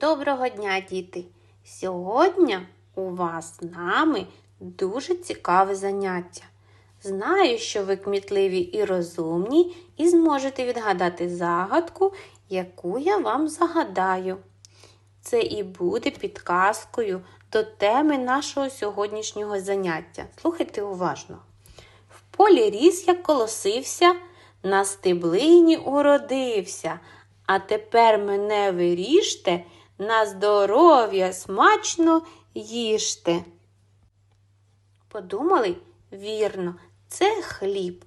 Доброго дня, діти! Сьогодні у вас з нами дуже цікаве заняття. Знаю, що ви кмітливі і розумні, і зможете відгадати загадку, яку я вам загадаю. Це і буде підказкою до теми нашого сьогоднішнього заняття. Слухайте уважно. В полі ріс, як колосився, на стеблині уродився. А тепер мене виріжте, на здоров'я смачно їжте. Подумали? Вірно, це хліб.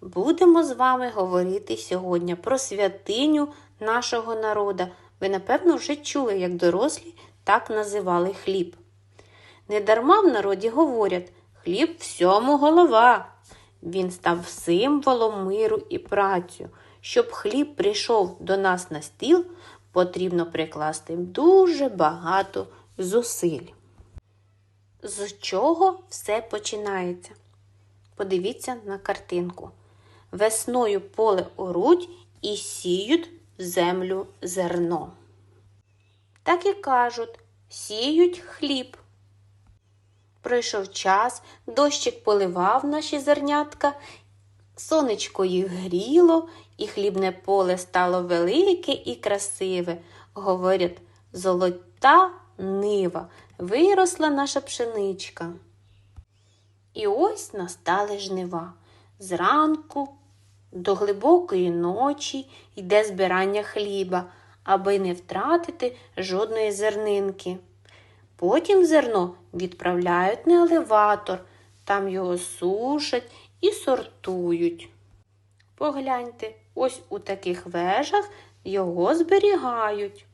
Будемо з вами говорити сьогодні про святиню нашого народа. Ви, напевно, вже чули, як дорослі так називали хліб. Недарма в народі говорять хліб всьому голова. Він став символом миру і працю. Щоб хліб прийшов до нас на стіл, потрібно прикласти дуже багато зусиль. З чого все починається? Подивіться на картинку. Весною поле оруть і сіють в землю зерно. Так і кажуть, сіють хліб. Пройшов час, дощик поливав наші зернятка, сонечко їх гріло, і хлібне поле стало велике і красиве. Говорять, золота нива, виросла наша пшеничка. І ось настали жнива. Зранку до глибокої ночі йде збирання хліба, аби не втратити жодної зернинки. Потім зерно відправляють на елеватор, там його сушать і сортують. Погляньте, ось у таких вежах його зберігають.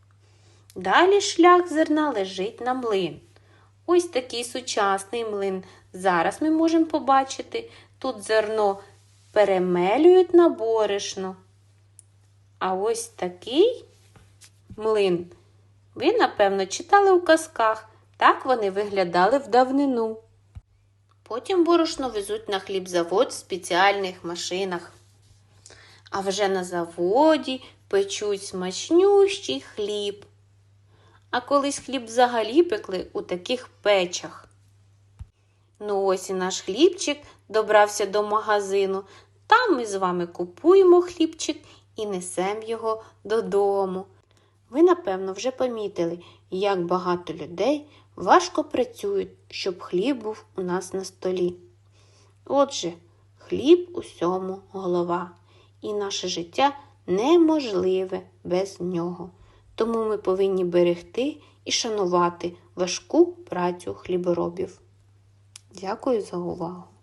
Далі шлях зерна лежить на млин. Ось такий сучасний млин. Зараз ми можемо побачити, тут зерно перемелюють на борошно. А ось такий млин. Ви, напевно, читали у казках. Так вони виглядали в давнину. Потім борошно везуть на хлібзавод в спеціальних машинах. А вже на заводі печуть смачнющий хліб. А колись хліб взагалі пекли у таких печах. Ну ось і наш хлібчик добрався до магазину. Там ми з вами купуємо хлібчик і несемо його додому. Ви, напевно, вже помітили, як багато людей важко працюють, щоб хліб був у нас на столі. Отже, хліб усьому голова, і наше життя неможливе без нього. Тому ми повинні берегти і шанувати важку працю хліборобів. Дякую за увагу!